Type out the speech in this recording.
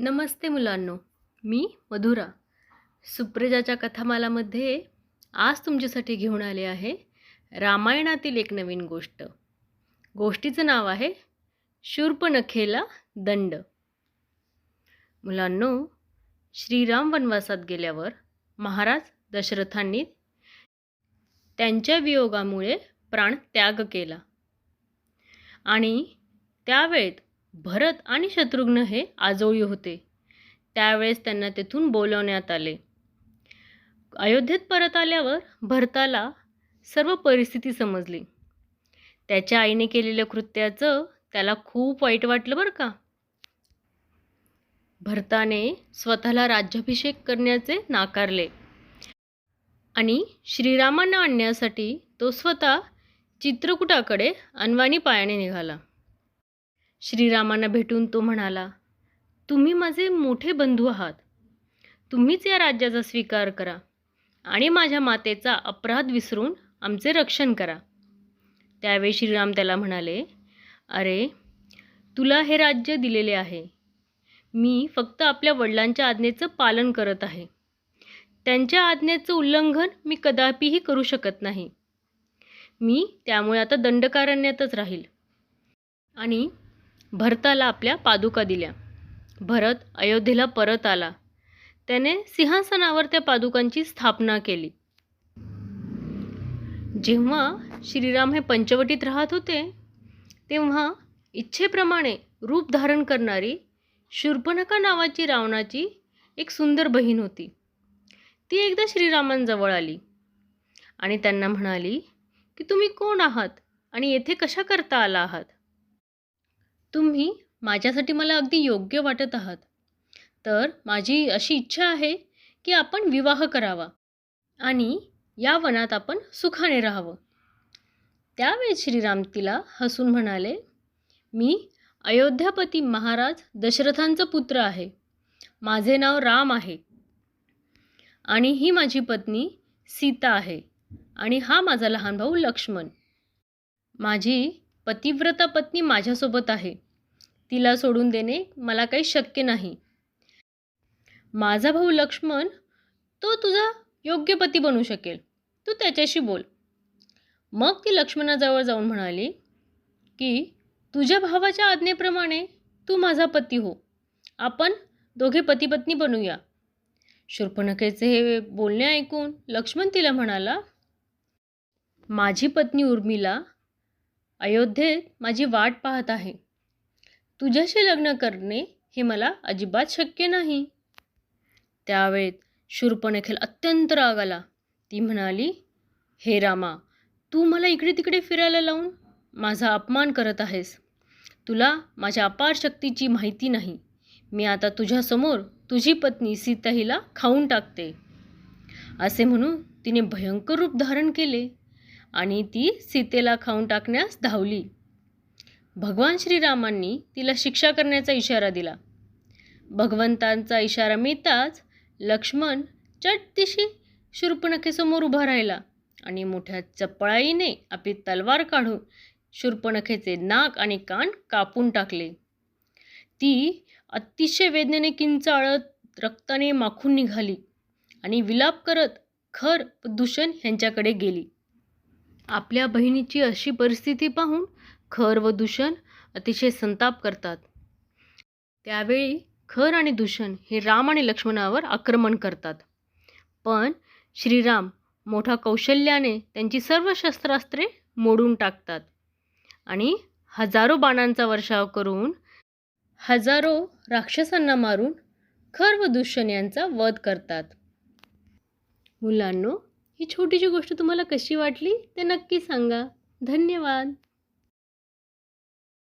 नमस्ते मुलांनो मी मधुरा. सुप्रजाच्या कथामालामध्ये आज तुमच्यासाठी घेऊन आले आहे रामायणातील एक नवीन गोष्ट. गोष्टीचं नाव आहे शूर्पणखेला दंड. मुलांनो श्रीराम वनवासात गेल्यावर महाराज दशरथांनी त्यांच्या वियोगामुळे प्राण त्याग केला. आणि त्यावेळेत भरत आणि शत्रुघ्न हे आजोळी होते. त्यावेळेस त्यांना तेथून बोलवण्यात आले. अयोध्येत परत आल्यावर भरताला सर्व परिस्थिती समजली. त्याच्या आईने केलेल्या कृत्याचं त्याला खूप वाईट वाटलं बरं का? भरताने स्वतःला राज्याभिषेक करण्याचे नाकारले आणि श्रीरामांना आणण्यासाठी तो स्वतः चित्रकूटाकडे अनवाणी पायाने निघाला. श्रीरामांना भेटून तो म्हणाला तुम्ही माझे मोठे बंधू आहात. तुम्हीच या राज्याचा स्वीकार करा आणि माझ्या मातेचा अपराध विसरून आमचे रक्षण करा. त्यावेळी श्रीराम त्याला म्हणाले अरे तुला हे राज्य दिलेले आहे. मी फक्त आपल्या वडिलांच्या आज्ञेचं पालन करत आहे. त्यांच्या आज्ञेचं उल्लंघन मी कदापिही करू शकत नाही. मी त्यामुळे आता दंडकारण्यातच राहील. आणि भरताला आपल्या पादुका दिल्या. भरत अयोध्येला परत आला. त्याने सिंहासनावर त्या पादुकांची स्थापना केली. जेव्हा श्रीराम हे पंचवटीत राहत होते तेव्हा इच्छेप्रमाणे रूप धारण करणारी शूर्पणखा नावाची रावणाची एक सुंदर बहीण होती. ती एकदा श्रीरामांजवळ आली आणि त्यांना म्हणाली की तुम्ही कोण आहात आणि येथे कशा करता आला आहात? तुम्ही माझ्यासाठी मला अगदी योग्य वाटत आहात. तर माझी अशी इच्छा आहे की आपण विवाह करावा आणि या वनात आपण सुखाने राहावं. त्यावेळेस श्रीराम तिला हसून म्हणाले मी अयोध्यापती महाराज दशरथांचा पुत्र आहे. माझे नाव राम आहे. आणि ही माझी पत्नी सीता आहे. आणि हा माझा लहान भाऊ लक्ष्मण. माझी पतिव्रता पत्नी माझ्यासोबत आहे. तिला सोडून देणे मला काही शक्य नाही. माझा भाऊ लक्ष्मण तो तुझा योग्य पती बनू शकेल. तू त्याच्याशी बोल. मग ती लक्ष्मणाजवळ जाऊन म्हणाली की तुझ्या भावाच्या आज्ञेप्रमाणे तू माझा पती हो. आपण दोघे पती पत्नी बनूया. शूर्पणखेचे हे बोलणे ऐकून लक्ष्मण तिला म्हणाला माझी पत्नी उर्मिला अयोध्येत माझी वाट पाहत आहे. तुझ्याशी लग्न करणे हे मला अजिबात शक्य नाही. त्यावेळेत शूर्पणखेल अत्यंत राग आला. ती म्हणाली हे रामा तू मला इकडे तिकडे फिरायला लावून माझा अपमान करत आहेस. तुला माझ्या अपार शक्तीची माहिती नाही. मी आता तुझ्यासमोर तुझी पत्नी सीता हिला खाऊन टाकते. असे म्हणून तिने भयंकर रूप धारण केले. आणि ती सीतेला खाऊन टाकण्यास धावली. भगवान श्रीरामांनी तिला शिक्षा करण्याचा इशारा दिला. भगवंतांचा इशारा मिळताच लक्ष्मण चटदिशी शूर्पणखेसमोर उभा राहिला आणि मोठ्या चपळाईने आपली तलवार काढून शूर्पणखेचे नाक आणि कान कापून टाकले. ती अतिशय वेदनेने किंचाळत रक्ताने माखून निघाली आणि विलाप करत खर दूषण ह्यांच्याकडे गेली. आपल्या बहिणीची अशी परिस्थिती पाहून खर व दूषण अतिशय संताप करतात. त्यावेळी खर आणि दूषण हे राम आणि लक्ष्मणावर आक्रमण करतात. पण श्रीराम मोठ्या कौशल्याने त्यांची सर्व शस्त्रास्त्रे मोडून टाकतात आणि हजारो बाणांचा वर्षाव करून हजारो राक्षसांना मारून खर व दूषण यांचा वध करतात. मुलांनो ही छोटीशी गोष्ट तुम्हाला कशी वाटली ते नक्की सांगा. धन्यवाद.